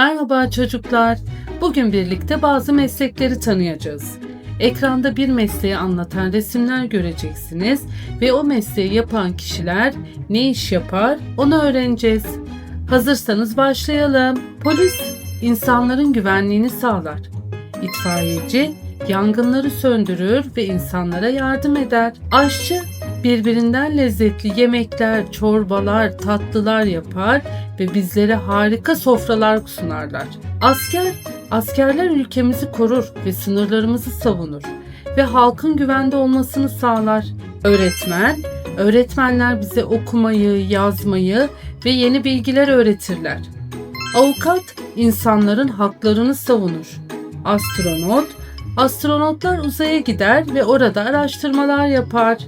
Merhaba çocuklar. Bugün birlikte bazı meslekleri tanıyacağız. Ekranda bir mesleği anlatan resimler göreceksiniz ve o mesleği yapan kişiler ne iş yapar onu öğreneceğiz. Hazırsanız başlayalım. Polis insanların güvenliğini sağlar. İtfaiyeci yangınları söndürür ve insanlara yardım eder. Aşçı birbirinden lezzetli yemekler, çorbalar, tatlılar yapar ve bizlere harika sofralar sunarlar. Asker, askerler ülkemizi korur ve sınırlarımızı savunur ve halkın güvende olmasını sağlar. Öğretmen, öğretmenler bize okumayı, yazmayı ve yeni bilgiler öğretirler. Avukat, insanların haklarını savunur. Astronot, astronotlar uzaya gider ve orada araştırmalar yapar.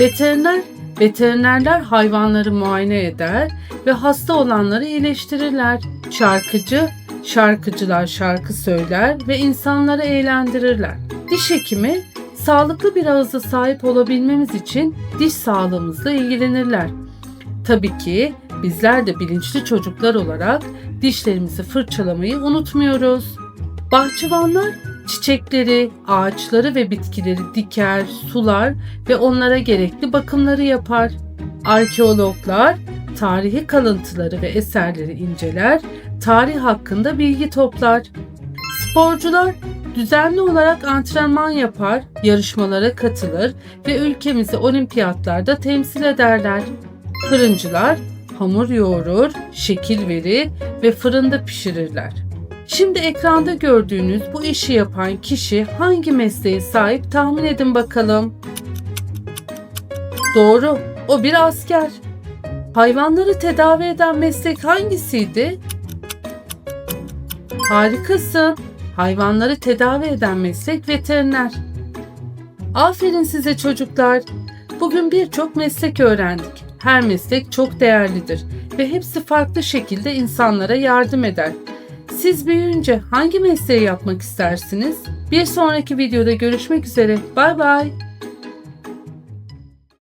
Veteriner, veterinerler hayvanları muayene eder ve hasta olanları iyileştirirler. Şarkıcı, şarkıcılar şarkı söyler ve insanları eğlendirirler. Diş hekimi, sağlıklı bir ağıza sahip olabilmemiz için diş sağlığımızla ilgilenirler. Tabii ki bizler de bilinçli çocuklar olarak dişlerimizi fırçalamayı unutmuyoruz. Bahçıvanlar çiçekleri, ağaçları ve bitkileri diker, sular ve onlara gerekli bakımları yapar. Arkeologlar tarihi kalıntıları ve eserleri inceler, tarih hakkında bilgi toplar. Sporcular düzenli olarak antrenman yapar, yarışmalara katılır ve ülkemizi olimpiyatlarda temsil ederler. Fırıncılar hamur yoğurur, şekil verir ve fırında pişirirler. Şimdi ekranda gördüğünüz bu işi yapan kişi hangi mesleğe sahip tahmin edin bakalım. Doğru, o bir asker. Hayvanları tedavi eden meslek hangisiydi? Harikasın. Hayvanları tedavi eden meslek veteriner. Aferin size çocuklar. Bugün birçok meslek öğrendik. Her meslek çok değerlidir ve hepsi farklı şekilde insanlara yardım eder. Siz büyüyünce hangi mesleği yapmak istersiniz? Bir sonraki videoda görüşmek üzere. Bay bay.